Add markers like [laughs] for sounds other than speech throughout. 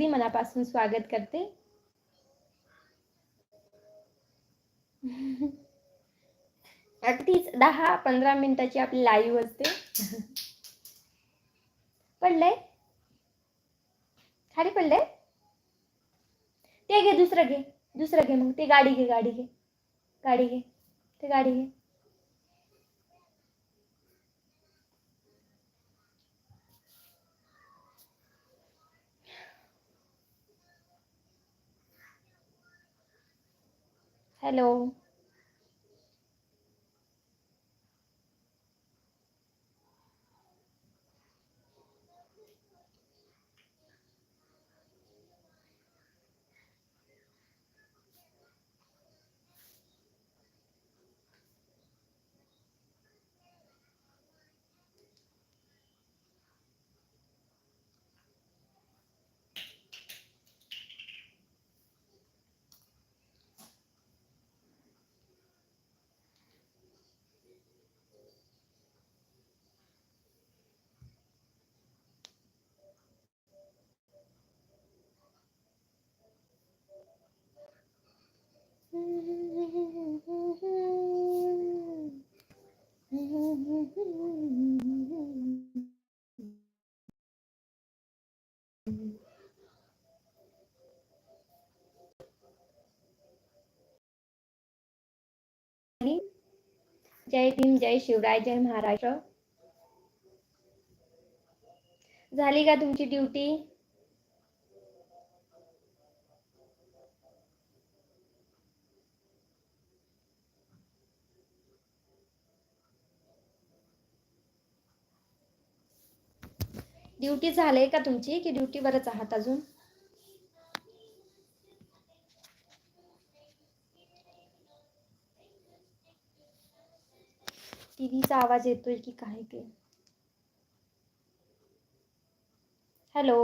अगदी मनापासून स्वागत करते. अगदीच दहा पंधरा मिनिटाची आपली लाईव्ह असते. पडलंय? खाली पडलंय? ते घे दुसरं घे. दुसरं घे मग. ते गाडी घे गाडी घे. गाडी घे. ते गाडी घे. हॅलो जय भीम जय शिवराय जय महाराष्ट्र. झाली का तुमची ड्युटी? ड्युटी झाली का तुमची की ड्युटीवरच आहात अजून? टीव्हीचा आवाज येतोय की काय ते? हॅलो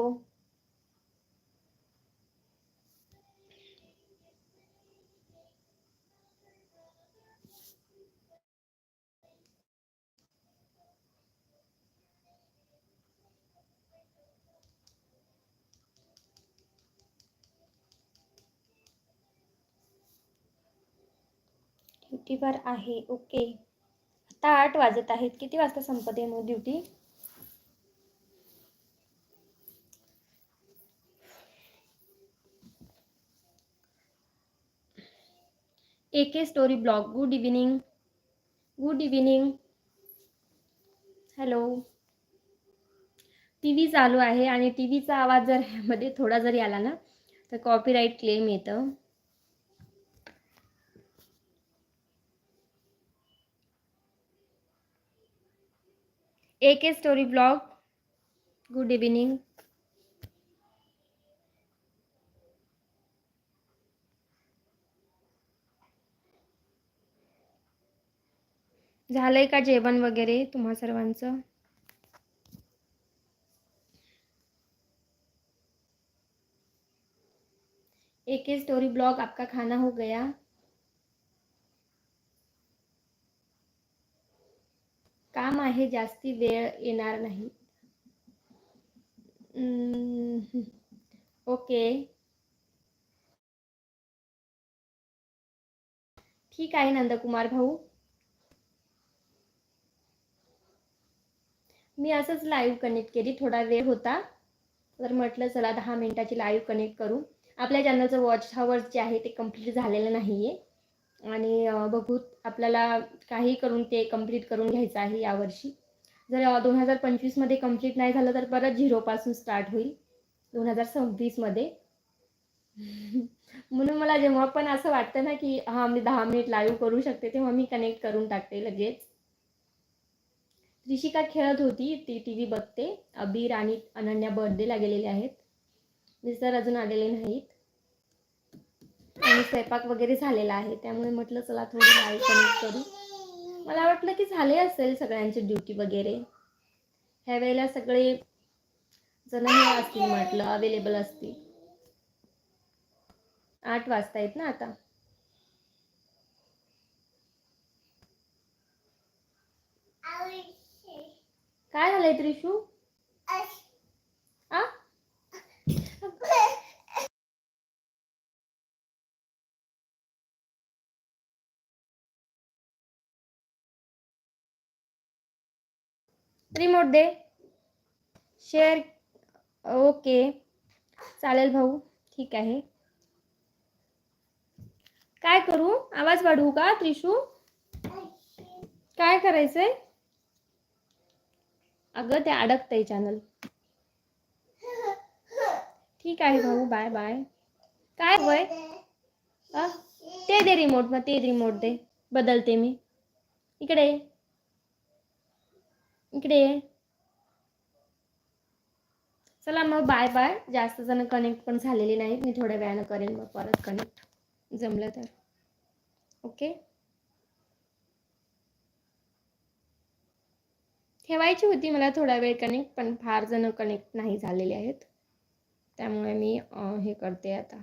ड्युटीवर आहे. ओके. आता आठ वाजत आहेत. किती वाजता संपते मग duty? A K story blog good evening good evening hello T V चालू आहे आणि टी व्हीचा आवाज जर ह्यामध्ये थोडा जरी आला ना तर कॉपीराईट क्लेम येतं. A K story blog good evening झालंय का जेवण वगैरे तुम्हा सर्वांचं? एक स्टोरी ब्लॉग आपका खाना हो गया. आहे जास्ती वेळ येणार नाही. ओके. ठीक आहे नंदकुमार भाऊ. मी असंच लाईव्ह कनेक्ट केली थोडा वेळ होता. तर म्हटलं चला दहा मिनिटाची लाईव्ह कनेक्ट करू. आपल्या चॅनलचं वॉच हवर्स जे आहे ते कंप्लीट झालेलं नाही आहे आणि बघूत बघू आपल्याला काही करून ते कंप्लीट करून घ्यायचं आहे यावर्षी. जर दोन हजार पंचवीसमध्ये कंप्लीट नाही झालं तर परत झिरोपासून स्टार्ट होईल. दोन हजार सव्वीसमध्ये [laughs] म्हणून मला जेव्हा पण असं वाटतं ना की हां मी दहा मिनिट लाईव्ह करू शकते तेव्हा मी कनेक्ट करून टाकते लगेच. ऋषिका खेळत होती ती टी व्ही बघते. अबीर आणि अनन्या बर्थडेला गेलेले आहेत. मिस्टर अजून आलेले नाहीत. आणि स्वयंपाक वगैरे झालेला आहे त्यामुळे म्हटलं चला थोडी लाईव्ह कनेक्ट करू. मला वाटलं की झाले असेल सगळ्यांची ड्युटी वगैरे. ह्या वेळेला सगळे जण हे असतील म्हटलं अवेलेबल असतील. आठ वाजता आहेत ना आता. काय झालंय त्रिशू? रिमोट दे. Share okay. चालेल भाऊ ठीक आहे. काय करू? आवाज वाढवू का त्रिशू? काय करायचंय? अगं ते अडकतंय चॅनल ठीक आहे भाऊ बाय बाय काय वय? ते दे रिमोट मग ते रिमोट दे. बदलते मी. इकडे इकडे चला मग बाय बाय जास्त जण कनेक्ट पण झालेली नाहीत. मी थोड्या वेळानं करेन मग परत कनेक्ट जमलं तर. ओके ठेवायची होती मला थोडा वेळ कनेक्ट पण फार जण कनेक्ट नाही झालेले आहेत. त्यामुळे मी हे करते आता.